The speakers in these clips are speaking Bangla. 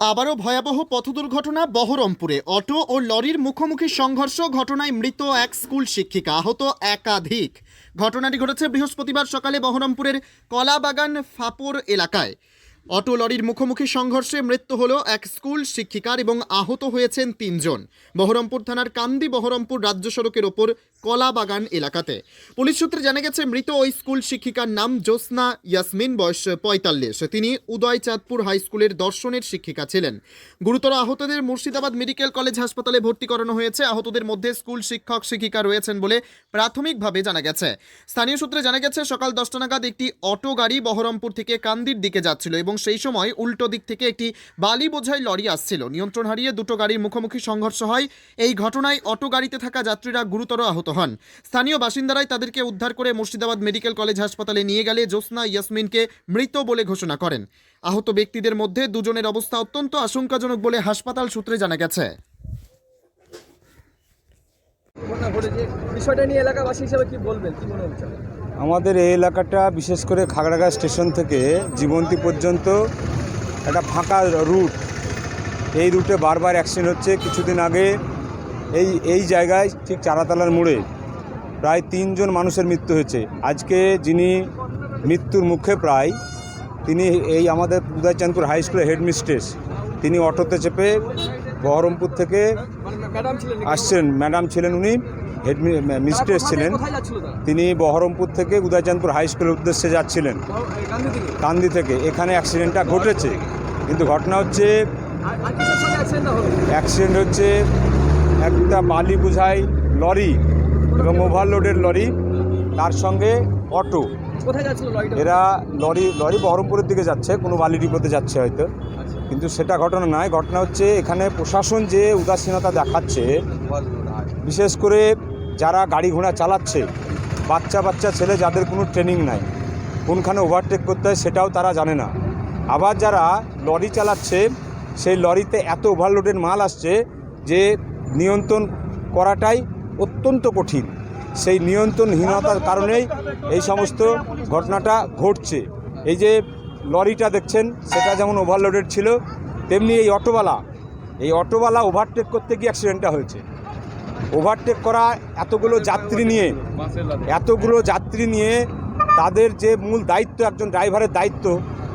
আবারও ভয়াবহ পথ দুর্ঘটনা বহরমপুরে। অটো ও লরির মুখোমুখি সংঘর্ষ ঘটনায় মৃত এক স্কুল শিক্ষিকা আহত একাধিক। ঘটনাটি ঘটেছে বৃহস্পতিবার সকালে বহরমপুরের কলাবাগান ফাপর এলাকায়। অটো লরির মুখোমুখি সংঘর্ষে মৃত্যু হল এক স্কুল শিক্ষিকার এবং আহত হয়েছেন তিনজন। বহরমপুর থানার কান্দি বহরমপুর রাজ্য সড়কের ওপর কলাবাগান এলাকাতে। পুলিশ সূত্রে জানা গেছে, মৃত ওই স্কুল শিক্ষিকার নাম জ্যোৎস্না ইয়াসমিন, বয়স পঁয়তাল্লিশ। তিনি উদয়চাঁদপুর হাই স্কুলের দর্শনের শিক্ষিকা ছিলেন। গুরুতর আহতদের মুর্শিদাবাদ মেডিকেল কলেজ হাসপাতালে ভর্তি করানো হয়েছে। আহতদের মধ্যে স্কুল শিক্ষক শিক্ষিকা রয়েছেন বলে প্রাথমিকভাবে জানা গেছে। স্থানীয় সূত্রে জানা গেছে, সকাল দশটা নাগাদ একটি অটো গাড়ি বহরমপুর থেকে কান্দির দিকে যাচ্ছিল এবং সেই সময় উল্টো দিক থেকে একটি বালি বোঝাই লরি আসছিল। নিয়ন্ত্রণ হারিয়ে দুটো গাড়ির মুখোমুখি সংঘর্ষ হয়। এই ঘটনায় অটো গাড়িতে থাকা যাত্রীরা গুরুতর আহত হন। স্থানীয় বাসিন্দারাই তাদেরকে উদ্ধার করে মুর্শিদাবাদ মেডিকেল কলেজ হাসপাতালে নিয়ে গেলে জ্যোৎস্না ইয়াসমিনকে মৃত বলে ঘোষণা করেন। আহত ব্যক্তিদের মধ্যে দুজনের অবস্থা অত্যন্ত আশঙ্কাজনক বলে হাসপাতাল সূত্রে জানা গেছে। ঘটনা ঘটেছে। বিষয়টা নিয়ে এলাকাবাসী হিসেবে কি বলবেন? কি মনে হচ্ছে আমাদের এই এলাকাটা বিশেষ করে খাগড়াগা স্টেশন থেকে জীবন্তী পর্যন্ত একটা ফাঁকা রুট। এই রুটে বারবার অ্যাক্সিডেন্ট হচ্ছে। কিছুদিন আগে এই এই জায়গায় ঠিক চারাতলার মোড়ে প্রায় তিনজন মানুষের মৃত্যু হয়েছে। আজকে যিনি মৃত্যুর মুখে প্রায় তিনি এই আমাদের উদয়চাঁদপুর হাই স্কুলের হেডমিস্ট্রেস তিনি অটোতে চেপে বহরমপুর থেকে আসছেন। ম্যাডাম ছিলেন উনি। হেড মিস্ট্রেস ছিলেন তিনি বহরমপুর থেকে উদয়চাঁদপুর হাই স্কুলের উদ্দেশ্যে যাচ্ছিলেন। কান্দি থেকে? এখানে অ্যাক্সিডেন্টটা ঘটেছে। কিন্তু ঘটনা হচ্ছে অ্যাক্সিডেন্ট হচ্ছে একটা বালি বোঝাই লরি এবং ওভারলোডের লরি তার সঙ্গে অটো এরা লরি লরি বহরমপুরের দিকে যাচ্ছে কোনো বালি ডিপোতে যাচ্ছে হয়তো। আচ্ছা। কিন্তু সেটা ঘটনা নয় ঘটনা হচ্ছে এখানে প্রশাসন যে উদাসীনতা দেখাচ্ছে বিশেষ করে যারা গাড়ি ঘোড়া চালাচ্ছে, বাচ্চা বাচ্চা ছেলে যাদের কোনো ট্রেনিং নাই, কোনখানে ওভারটেক করতে হয় সেটাও তারা জানে না। আবার যারা লরি চালাচ্ছে, সেই লরিতে এত ওভারলোডের মাল আসছে যে নিয়ন্ত্রণ করাটাই অত্যন্ত কঠিন। সেই নিয়ন্ত্রণহীনতার কারণেই এই সমস্ত ঘটনাটা ঘটছে। এই যে লরিটা দেখছেন, সেটা যেমন ওভারলোডেড ছিল, তেমনি এই অটোওয়ালা এই অটোওয়ালা ওভারটেক করতে গিয়ে অ্যাক্সিডেন্টটা হয়েছে। ওভারটেক করা এতগুলো যাত্রী নিয়ে, এতগুলো যাত্রী নিয়ে তাদের যে মূল দায়িত্ব, একজন ড্রাইভারের দায়িত্ব,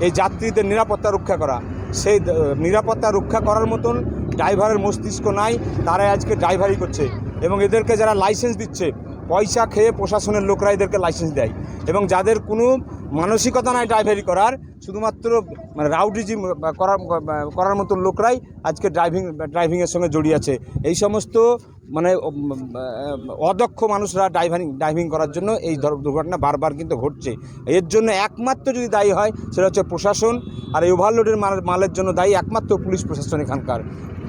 এই যাত্রীদের নিরাপত্তা রক্ষা করা। সেই নিরাপত্তা রক্ষা করার মতন ড্রাইভারের মস্তিষ্ক নাই, তারাই আজকে ড্রাইভারি করছে। এবং এদেরকে যারা লাইসেন্স দিচ্ছে পয়সা খেয়ে প্রশাসনের লোকরা এদেরকে লাইসেন্স দেয়। এবং যাদের কোনো মানসিকতা নাই ড্রাইভারি করার, শুধুমাত্র মানে রাউডিজিম করার করার মতো লোকরাই আজকে ড্রাইভিং ড্রাইভিংয়ের সঙ্গে জড়িয়ে আছে। এই সমস্ত মানে অদক্ষ মানুষরা ড্রাইভারিং ড্রাইভিং করার জন্য এই দুর্ঘটনা বারবার কিন্তু ঘটছে। এর জন্য একমাত্র যদি দায়ী হয়, সেটা হচ্ছে প্রশাসন। আর এই ওভারলোডের মাল, মালের জন্য দায়ী একমাত্র পুলিশ প্রশাসন এখানকার।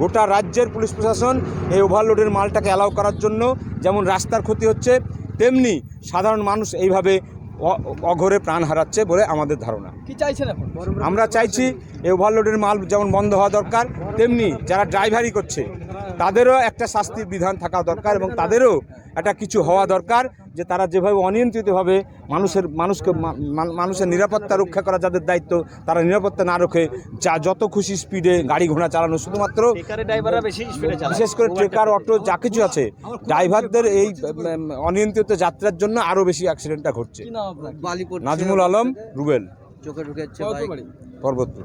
গোটা রাজ্যের পুলিশ প্রশাসন এই ওভারলোডের মালটাকে অ্যালাউ করার জন্য যেমন রাস্তার ক্ষতি হচ্ছে তেমনি সাধারণ মানুষ এইভাবে অ- অঘরে প্রাণ হারাচ্ছে বলে আমাদের ধারণা। কি চাইছেন এখন? আমরা চাইছি এই ওভারলোডের মাল যেমন বন্ধ হওয়া দরকার তেমনি যারা ড্রাইভারি করছে তাদেরও একটা শাস্তির বিধান থাকা দরকার এবং তাদেরও একটা কিছু হওয়া দরকার যে তারা যেভাবে অনিয়ন্ত্রিতভাবে মানুষের মানুষকে মানুষের নিরাপত্তা রক্ষা করা যাদের দায়িত্ব তারা নিরাপত্তা না রখে যা যত খুশি স্পিডে গাড়ি ঘোড়া চালানো শুধুমাত্র ড্রাইভাররা বেশি স্পিডে বিশেষ করে ট্রেকার অটো যা কিছু আছে ড্রাইভারদের এই অনিয়ন্ত্রিত যাত্রার জন্য আরও বেশি অ্যাক্সিডেন্টটা ঘটছে। কি নাম আপনার? বালিপুর নাজমুল আলম রুবেল। চোখে কত পর্বতপুর।